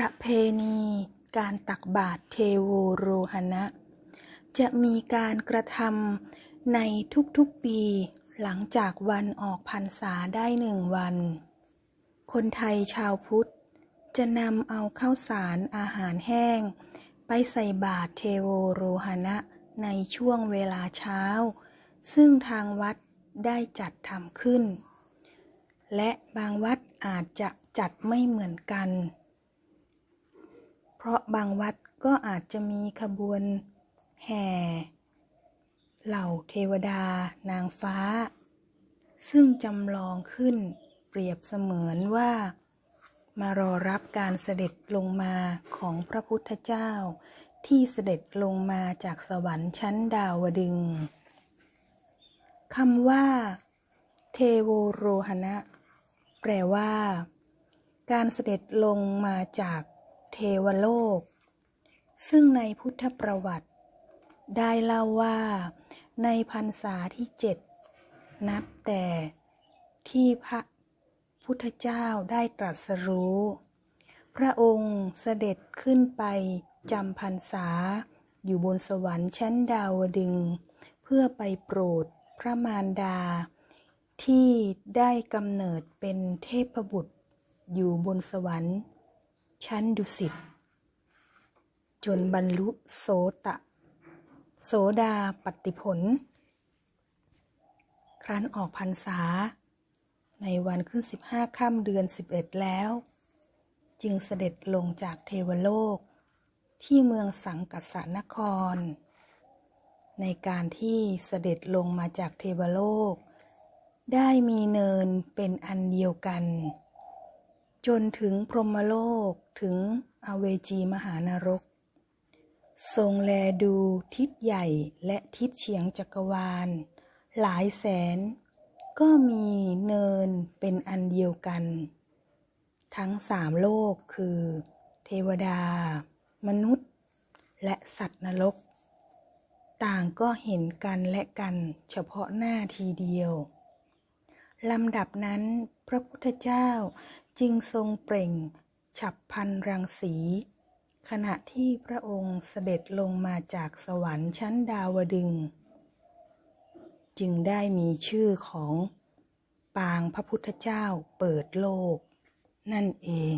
ประเพณี การตักบาตรเทโวโรหณะ จะมีการกระทำในทุกๆปี หลังจากวันออกพรรษาได้หนึ่งวัน คนไทยชาวพุทธ จะนำเอาข้าวสารอาหารแห้ง ไปใส่บาตรเทโวโรหณะในช่วงเวลาเช้า ซึ่งทางวัดได้จัดทำขึ้น และบางวัดอาจจะจัดไม่เหมือนกัน เพราะบางวัดก็อาจจะมีขบวนแห่ เหล่าเทวดานางฟ้า ซึ่งจำลองขึ้นเปรียบเสมือนว่ามารอรับการเสด็จลงมาของพระพุทธเจ้า ที่เสด็จลงมาจากสวรรค์ชั้นดาวดึงคำว่า เทโวโรหณะ แปลว่า การเสด็จลงมาจาก เทวโลก ซึ่งในพุทธประวัติ ได้เล่าว่าในพรรษาที่เจ็ดนับแต่ที่พระพุทธเจ้าได้ตรัสรู้ พระองค์เสด็จขึ้นไปจำพรรษา อยู่บนสวรรค์ชั้นดาวดึง เพื่อไปโปรดพระมารดา ที่ได้กำเนิดเป็นเทพบุตร อยู่บนสวรรค์ ชั้นดุสิตจนบรรลุโสตะ โสดาปัตติผล ครั้นออกพรรษา ในวันขึ้นสิบห้าค่ำเดือนสิบเอ็ดแล้ว จึงเสด็จลงจากเทวโลก ที่เมืองสังกัสสนคร ในการที่เสด็จลงมาจากเทวโลก ได้มีเนินเป็นอันเดียวกัน จนถึงพรหมโลกถึงอเวจีมหานรก ทรงแลดูทิศใหญ่และทิศเฉียงจักรวาล หลายแสน ก็มีเนินเป็นอันเดียวกัน ทั้งสามโลกคือ เทวดา มนุษย์ และสัตว์นรก ต่างก็เห็นกันและกันเฉพาะหน้าทีเดียวลำดับนั้นพระพุทธเจ้า จึงทรงเปล่ง ฉับพันรังสี ขณะที่พระองค์เสด็จลงมาจากสวรรค์ชั้นดาวดึง จึงได้มีชื่อของปางพระพุทธเจ้าเปิดโลก นั่นเอง